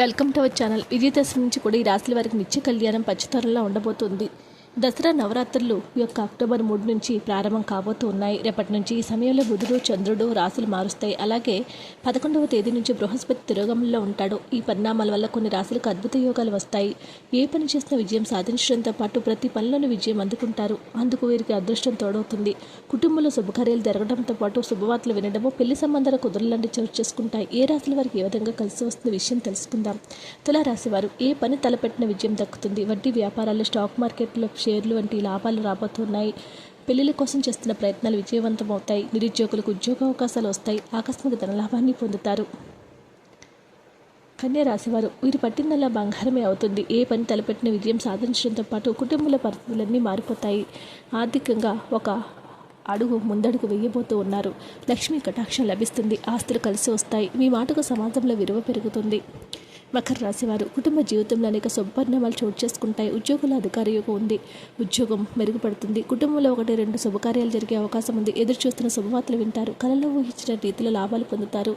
Welcome to our channel Vijayadashami నుంచి కూడా ఈ రాశుల వారికి నిత్య కళ్యాణం పచ్చితరంలో ఉండబోతుంది. దసరా నవరాత్రులు యొక్క అక్టోబర్ మూడు నుంచి ప్రారంభం కాబోతూ ఉన్నాయి రేపటి నుంచి ఈ సమయంలో బుధుడు చంద్రుడు రాశులు మారుస్తాయి. అలాగే పదకొండవ తేదీ నుంచి బృహస్పతి తిరోగమంలో ఉంటాడు. ఈ పరిణామాల వల్ల కొన్ని రాశులకు అద్భుత యోగాలు వస్తాయి. ఏ పని చేసిన విజయం సాధించడంతో పాటు ప్రతి పనిలోనూ విజయం అందుకుంటారు. అందుకు వీరికి అదృష్టం తోడవుతుంది. కుటుంబంలో శుభకార్యాలు జరగడంతో పాటు శుభవార్తలు వినడము పెళ్ళి సంబంధాలు కుదరలాంటి చోటు చేసుకుంటాయి. ఏ రాశుల వారికి ఏ విధంగా కలిసి వస్తున్న విషయం తెలుసుకుందాం. తులారాశి వారు ఏ పని తలపెట్టిన విజయం దక్కుతుంది. వడ్డీ వ్యాపారాలు స్టాక్ మార్కెట్లో షేర్లు వంటి లాభాలు రాబోతున్నాయి. పెళ్ళిళ్ళ కోసం చేస్తున్న ప్రయత్నాలు విజయవంతం అవుతాయి నిరుద్యోగులకు ఉద్యోగ అవకాశాలు వస్తాయి. ఆకస్మిక ధనలాభాన్ని పొందుతారు. కన్యా రాశివారు వీరు పట్టిందల్లా బంగారమే అవుతుంది. ఏ పని తలపెట్టిన విజయం సాధించడంతో పాటు కుటుంబాల పరిస్థితులన్నీ మారిపోతాయి. ఆర్థికంగా ఒక అడుగు ముందడుగు వేయబోతూ ఉన్నారు. లక్ష్మీ కటాక్షం లభిస్తుంది. ఆస్తులు కలిసి వస్తాయి. మీ మాటకు సమాజంలో విలువ పెరుగుతుంది. మకర రాశివారు కుటుంబ జీవితంలో అనేక శుభపరిణామాలు చోటు చేసుకుంటాయి. ఉద్యోగుల అధికారి యోగం ఉంది. ఉద్యోగం మెరుగుపడుతుంది. కుటుంబంలో ఒకటి రెండు శుభకార్యాలు జరిగే అవకాశం ఉంది. ఎదురు చూస్తున్న శుభవార్తలు వింటారు. కళలో ఊహించిన రీతిలో లాభాలు పొందుతారు.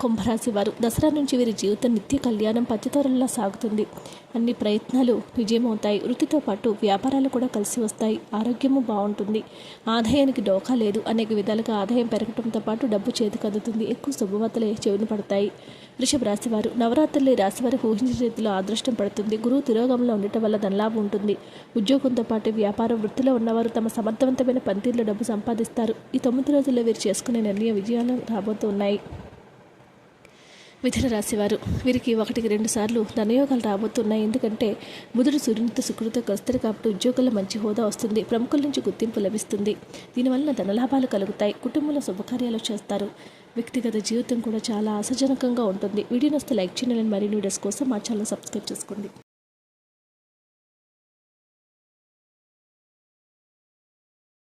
కుంభరాశి వారు దసరా నుంచి వీరి జీవితం నిత్య కళ్యాణం పచ్చతోరలా సాగుతుంది. అన్ని ప్రయత్నాలు విజయమవుతాయి. వృత్తితో పాటు వ్యాపారాలు కూడా కలిసి వస్తాయి. ఆరోగ్యము బాగుంటుంది. ఆదాయానికి డోకా లేదు. అనేక విధాలుగా ఆదాయం పెరగడంతో పాటు డబ్బు చేతికి అందుతుంది. ఎక్కువ శుభవార్తలే చెవిని పడతాయి. వృషభ రాశివారు నవరాత్రులు రాశి వారికి ఊహించిన రీతిలో అదృష్టం పడుతుంది గురువు తిరోగంలో ఉండటం వల్ల ధనలాభం ఉంటుంది. ఉద్యోగంతో పాటు వ్యాపార వృత్తిలో ఉన్నవారు తమ సమర్థవంతమైన పనితీరులో డబ్బు సంపాదిస్తారు. ఈ తొమ్మిది రోజుల్లో వీరు చేసుకునే నిర్ణయ విజయాలు రాబోతున్నాయి. మిథున రాశివారు. వీరికి ఒకటికి రెండు సార్లు ధనయోగాలు రాబోతున్నాయి. ఎందుకంటే బుధుడు సూర్యునితో శుక్రుడితో కలుస్తారు కాబట్టి ఉద్యోగుల్లో మంచి హోదా వస్తుంది. ప్రముఖుల నుంచి గుర్తింపు లభిస్తుంది. దీనివల్ల ధనలాభాలు కలుగుతాయి. కుటుంబంలో శుభకార్యాలు చేస్తారు. వ్యక్తిగత జీవితం కూడా చాలా ఆశాజనకంగా ఉంటుంది. వీడియో లైక్ చేయాలని మరిన్ని వీడియోస్ కోసం మా ఛానల్ సబ్స్క్రైబ్ చేసుకోండి.